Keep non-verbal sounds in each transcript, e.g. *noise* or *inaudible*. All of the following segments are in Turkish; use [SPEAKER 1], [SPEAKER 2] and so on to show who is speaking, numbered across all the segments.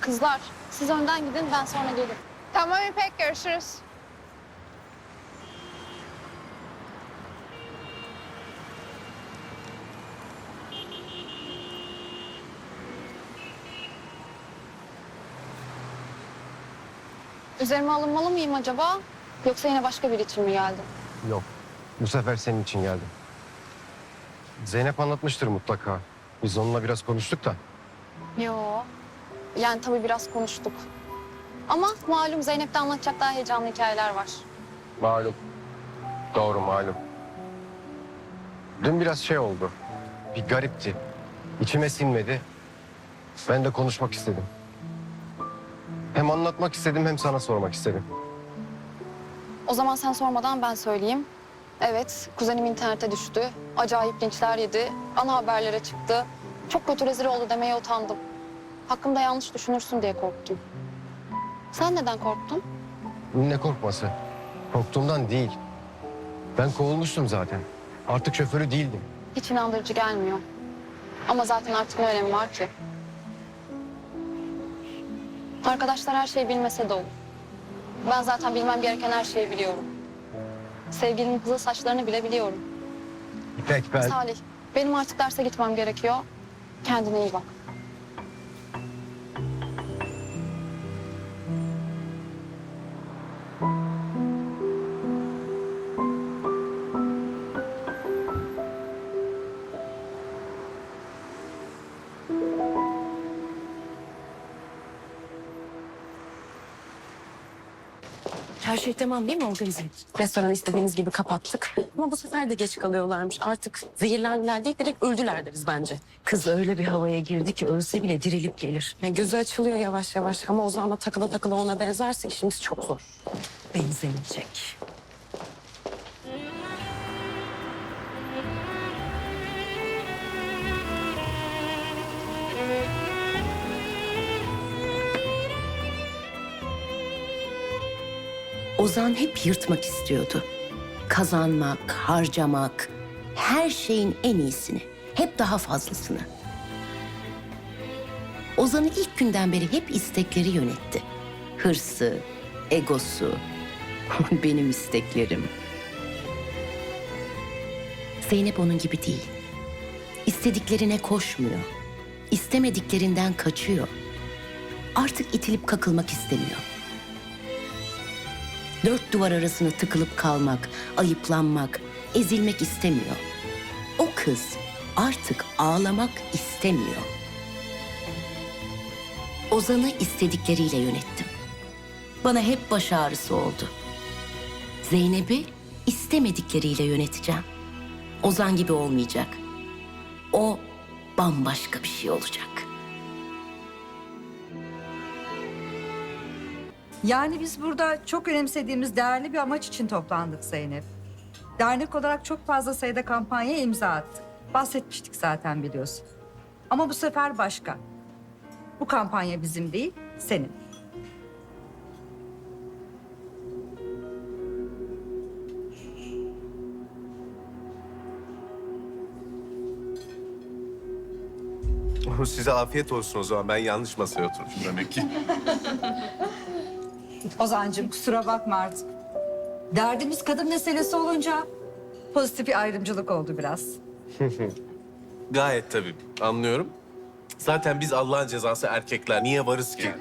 [SPEAKER 1] Kızlar siz önden gidin ben sonra gelirim.
[SPEAKER 2] Tamam İpek görüşürüz.
[SPEAKER 1] Üzerime alınmalı mıyım acaba? Yoksa yine başka biri için mi geldim?
[SPEAKER 3] Yok. Bu sefer senin için geldim. Zeynep anlatmıştır mutlaka. Biz onunla biraz konuştuk da.
[SPEAKER 1] Yo. Yani tabii biraz konuştuk. Ama malum Zeynep'te anlatacak daha heyecanlı hikayeler var.
[SPEAKER 3] Malum. Doğru malum. Dün biraz şey oldu. Bir garipti. İçime sinmedi. Ben de konuşmak istedim. Hem anlatmak istedim hem sana sormak istedim.
[SPEAKER 1] O zaman sen sormadan ben söyleyeyim. Evet, kuzenim internete düştü. Acayip linçler yedi. Ana haberlere çıktı. Çok kötü rezil oldu demeye utandım. Hakkımda yanlış düşünürsün diye korktum. Sen neden korktun?
[SPEAKER 3] Ne korkması? Korktuğumdan değil. Ben kovulmuştum zaten. Artık şoförü değildim.
[SPEAKER 1] Hiç inandırıcı gelmiyor. Ama zaten artık ne önemi var ki? Arkadaşlar her şeyi bilmese de olur. Ben zaten bilmem gereken her şeyi biliyorum. Sevgilimin kızıl saçlarını bile biliyorum.
[SPEAKER 3] İpek ben...
[SPEAKER 1] Salih, benim artık derse gitmem gerekiyor. Kendine iyi bak.
[SPEAKER 4] Her şey tamam değil mi organize? Restoranı istediğimiz gibi kapattık. Ama bu sefer de geç kalıyorlarmış. Artık zehirlendiler değil direkt öldüler deriz bence.
[SPEAKER 5] Kız öyle bir havaya girdi ki ölse bile dirilip gelir.
[SPEAKER 4] Yani gözü açılıyor yavaş yavaş ama Ozan'la takıla takıla ona benzerse işimiz çok zor.
[SPEAKER 5] Benzemeyecek. Ozan hep yırtmak istiyordu. Kazanmak, harcamak, her şeyin en iyisini, hep daha fazlasını. Ozan'ı ilk günden beri hep istekleri yönetti. Hırsı, egosu, benim isteklerim. Zeynep onun gibi değil. İstediklerine koşmuyor. İstemediklerinden kaçıyor. Artık itilip kakılmak istemiyor. Dört duvar arasına tıkılıp kalmak, ayıplanmak, ezilmek istemiyor. O kız artık ağlamak istemiyor. Ozan'ı istedikleriyle yönettim. Bana hep baş ağrısı oldu. Zeynep'i istemedikleriyle yöneteceğim. Ozan gibi olmayacak. O bambaşka bir şey olacak.
[SPEAKER 6] Yani biz burada çok önemsediğimiz değerli bir amaç için toplandık Zeynep. Dernek olarak çok fazla sayıda kampanyaya imza attık. Bahsetmiştik zaten biliyorsun. Ama bu sefer başka. Bu kampanya bizim değil, senin.
[SPEAKER 7] Size afiyet olsun o zaman. Ben yanlış masaya oturmuşum demek ki. *laughs*
[SPEAKER 6] Ozancığım kusura bakma artık. Derdimiz kadın meselesi olunca pozitif bir ayrımcılık oldu biraz. *laughs*
[SPEAKER 7] Gayet tabii anlıyorum. Zaten biz Allah'ın cezası erkekler. Niye varız ki? *laughs*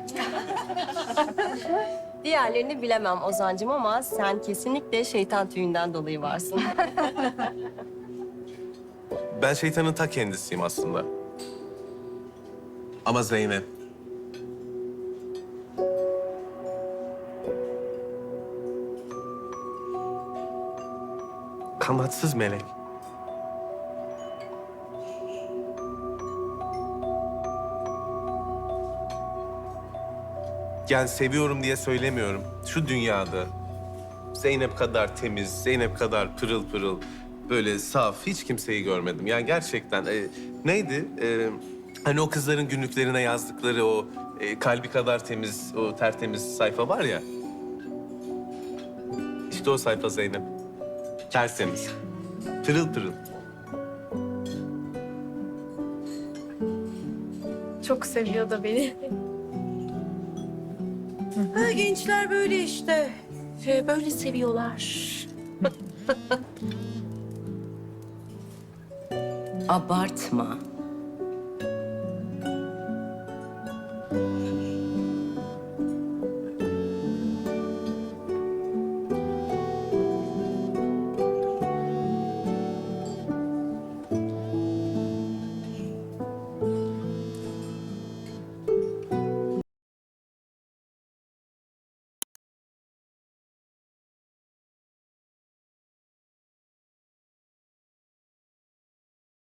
[SPEAKER 8] Diğerlerini bilemem Ozancım ama sen kesinlikle şeytan tüyünden dolayı varsın.
[SPEAKER 7] Ben şeytanın ta kendisiyim aslında. Ama Zeynep... Kanatsız melek. Yani seviyorum diye söylemiyorum. Şu dünyada Zeynep kadar temiz, Zeynep kadar pırıl pırıl, böyle saf hiç kimseyi görmedim. Yani gerçekten e, neydi? E, hani o kızların günlüklerine yazdıkları o e, kalbi kadar temiz, o tertemiz sayfa var ya. İşte o sayfa Zeynep. Tertemiz. Pırıl pırıl.
[SPEAKER 8] Çok seviyor da beni.
[SPEAKER 9] Ha, gençler böyle işte. Ee, böyle seviyorlar.
[SPEAKER 5] Abartma.